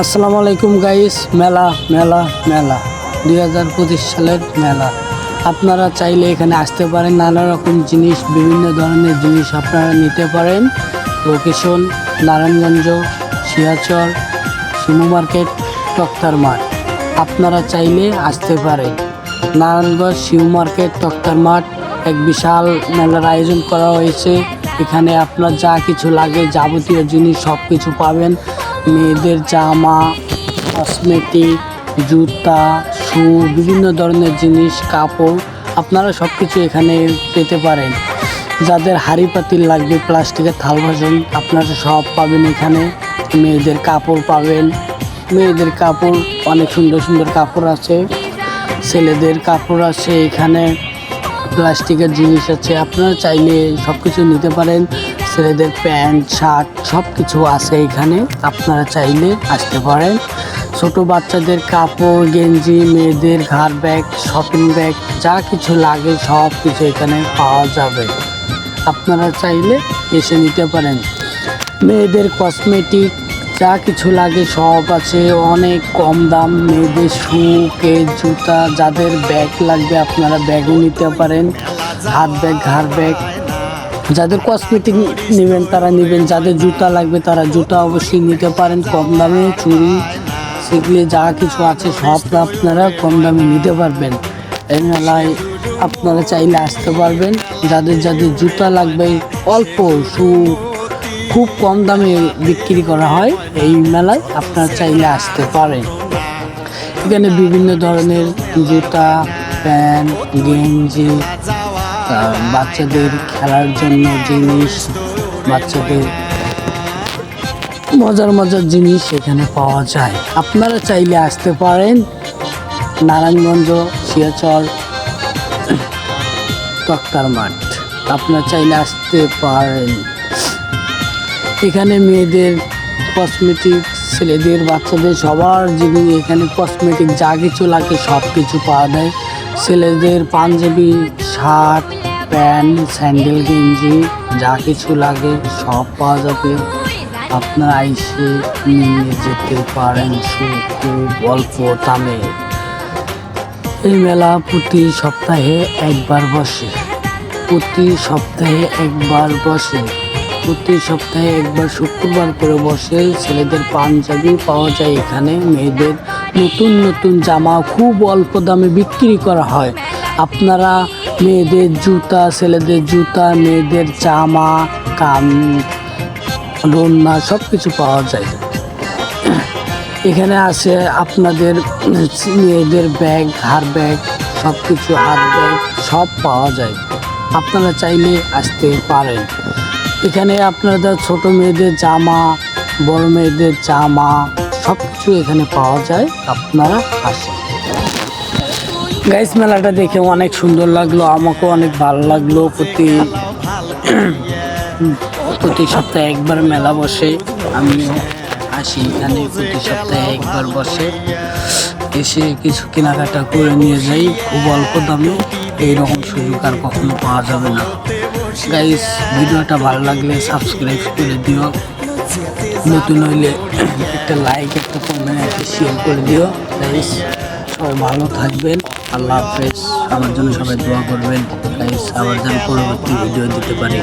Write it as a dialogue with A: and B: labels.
A: আসসালামু আলাইকুম গাইস মেলা মেলা মেলা, দুই হাজার পঁচিশ সালের মেলা। আপনারা চাইলে এখানে আসতে পারেন, নানা রকম জিনিস, বিভিন্ন ধরনের জিনিস আপনারা নিতে পারেন। লোকেশন নারায়ণগঞ্জ শিয়াচর শিমু মার্কেট টক্তার মাঠ। আপনারা চাইলে আসতে পারেন। নারায়ণগঞ্জ শিউ মার্কেট টক্তার মাঠ, এক বিশাল মেলার আয়োজন করা হয়েছে। এখানে আপনার যা কিছু লাগে যাবতীয় জিনিস সব কিছু পাবেন। মেয়েদের জামা, কসমেটিক, জুতা, শু, বিভিন্ন ধরনের জিনিস, কাপড় আপনারা সব কিছু এখানে পেতে পারেন। যাদের হাঁড়ি পাতিল লাগবে, প্লাস্টিকের থাল বাসন আপনারা সব পাবেন এখানে। মেয়েদের কাপড় পাবেন। মেয়েদের কাপড়, অনেক সুন্দর সুন্দর কাপড় আছে। ছেলেদের কাপড় আছে এখানে। প্লাস্টিকের জিনিস আছে, আপনারা চাইলে সব কিছু নিতে পারেন। ছেলেদের প্যান্ট, শার্ট সব কিছু আছে এখানে। আপনারা চাইলে আসতে পারেন। ছোট বাচ্চাদের কাপড়, গেঞ্জি, মেয়েদের ঘাড় ব্যাগ শপিং ব্যাগ যা কিছু লাগে সব কিছু এখানে পাওয়া যাবে। আপনারা চাইলে এসে নিতে পারেন। মেয়েদের কসমেটিক যা কিছু লাগে সব আছে। অনেক কম দাম, মেয়েদের শু কেস জুতা, যাদের ব্যাগ লাগবে আপনারা ব্যাগও নিতে পারেন। হাত ব্যাগ, ঘাড় ব্যাগ যাদের কসমেটিক নেবেন, তারা নেবেন। যাদের জুতা লাগবে, তারা জুতা অবশ্যই নিতে পারেন। কম দামে চুরি সেগুলি যা কিছু আছে সব আপনারা কম দামে নিতে পারবেন। এই মেলায় আপনারা চাইলে আসতে পারবেন। যাদের যাদের জুতা লাগবে, অল্প শু খুব কম দামে বিক্রি করা হয় এই মেলায়, আপনারা চাইলে আসতে পারেন। এখানে বিভিন্ন ধরনের জুতা, প্যান্ট, গেঞ্জি বাচ্চাদের খেলার জন্য জিনিস, বাচ্চাদের মজার মজার জিনিস এখানে পাওয়া যায়। আপনারা চাইলে আসতে পারেন নারায়ণগঞ্জ, শিয়াচর, তক্তার মাঠ। আপনারা চাইলে আসতে পারেন। এখানে মেয়েদের কসমেটিক ছেলেদের, বাচ্চাদের সবার জিনিস এখানে কসমেটিক যা কিছু লাগে সব কিছু পাওয়া যায়। ছেলেদের পাঞ্জাবি, শার্ট প্যান্ট, স্যান্ডেল, গেঞ্জি, যা কিছু লাগে সব পাওয়া যাবে। আপনারা এসে নিয়ে যেতে পারেন খুব অল্প দামে এই মেলা প্রতি সপ্তাহে একবার বসে। প্রতি সপ্তাহে একবার বসে। প্রতি সপ্তাহে একবার শুক্রবার করে বসে। ছেলেদের পাঞ্জাবি পাওয়া যায় এখানে। মেয়েদের নতুন নতুন জামা খুব অল্প দামে বিক্রি করা হয়। আপনারা মেয়েদের জুতা, ছেলেদের জুতা, মেয়েদের জামা কাম রন্না সব কিছু পাওয়া যায়। এখানে আছে আপনাদের মেয়েদের ব্যাগ, হার ব্যাগ সব কিছু হাত ব্যাগ, সব পাওয়া যায়। আপনারা চাইলে আসতে পারেন। এখানে আপনাদের ছোট মেয়েদের জামা, বড় মেয়েদের জামা সব কিছু এখানে পাওয়া যায়। আপনারা আসেন। গাইস মেলাটা দেখে অনেক সুন্দর লাগল, আমাকেও অনেক ভালো লাগল। প্রতি প্রতি সপ্তাহে একবার মেলা বসে আমিও আসি এখানে, প্রতি সপ্তাহে একবার বসে। এসে কিছু কেনাকাটা করে নিয়ে যাই, খুব অল্প দামে, এইরকম সুযোগ আর কখনো পাওয়া যাবে না। গাইস ভিডিওটা ভালো লাগলে সাবস্ক্রাইব করে দিও। নতুন হইলে একটা লাইক একটা কমেন্ট একটা শেয়ার করে দিও। গাইস ভালো থাকবেন। আল্লাহ হাফেজ। আমার জন্য সবাই দোয়া করবেন। আমার যেন পরবর্তী ভিডিও দিতে পারি।